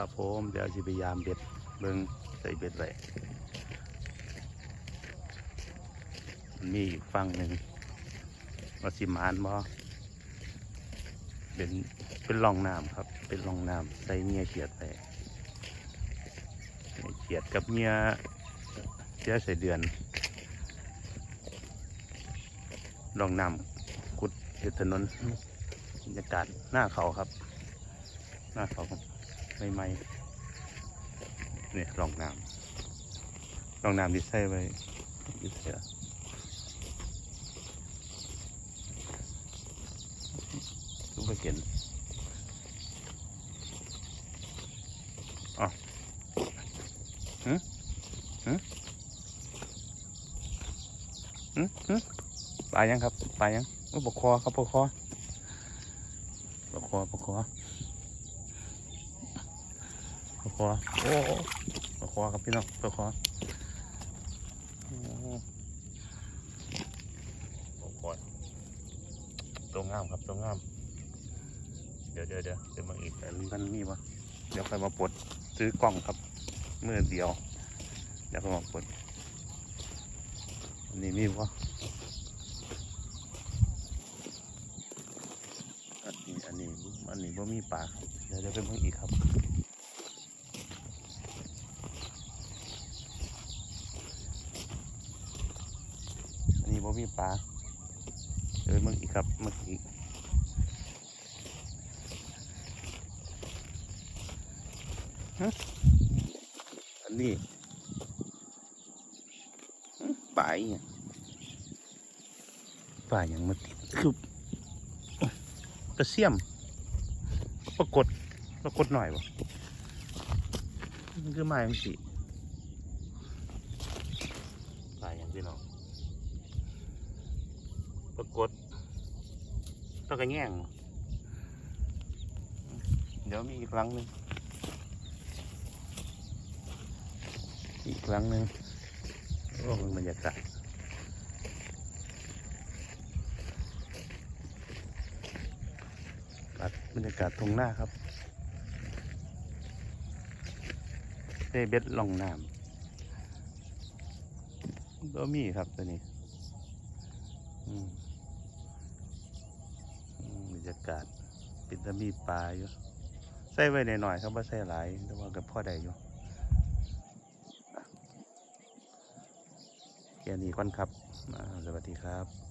ครับผมเดี๋ยวสิพยายามเบ็ดเบิ่งใส่เบ็ดไว้มันมีอีกฝั่งหนึ่งว่าสิมานบ่เป็นเป็นร่องน้ำครับ เป็นร่องน้ำใส่เงียเขียดไปเขียดกับเงียเสียใส่เดือนร่องน้ำขุดเห็ดถนนบรรยากาศหน้าเขาครับ หน้าเขาไม่ไม่ๆเนี่ยร่องน้ำร่องน้ำที่ใส่ไว้อยึดเสียทุกไปเห็นอ๋อหืมหืมหืมหืมปลายังครับปลายังโอ้ปลาคอครับปลาคอปลาคอปลาคอ ปลาคอโอ้โอ้ปลาคอครับพี่น้องปลาคอโอ้ปลาคอตัวงามครับตัวงาม เดี๋ยวเดี๋ยวเดี๋ยวเดี๋ยวมาอีกอันนี้มันมีปะเดี๋ยวไปมาปลดซื้อกล่องครับเมื่อเดียว เดี๋ยวไปมาปลดอันนี้มีปะอันนี้อันนี้อันนี้บ่ามีปลาเดี๋ยวเดี๋ยวไปเบิ่งอีกครับ อันนี้บ่ มีปลาเดี๋ยวมึงอีกครับมึงอีกฮะอันนี้ปลาอหย่างปลาอย่างมาติดคือกระเสียมปรากฏปรากฏหน่อยบ่มันคือไม้มันสิปลาอย่างพี่น้อง ปรากฏต้องกระแย่ง เดี๋ยวมีอีกครั้งหนึ่งอีกครั้งหนึ่งโอ้มันบรรยากาศตัดบรรยากาศตรงหน้าครับเต้เบ็ดลองน้ำก็มีครับตัวนี้ อืมากาศเป็นตะมีปลาอยู่ใส่ไว้หน่อยๆครับว่าใส่หลายแต่ว่ากับพ่อใดอยู่แค่นี้ก่อนครับสวัสดีครับ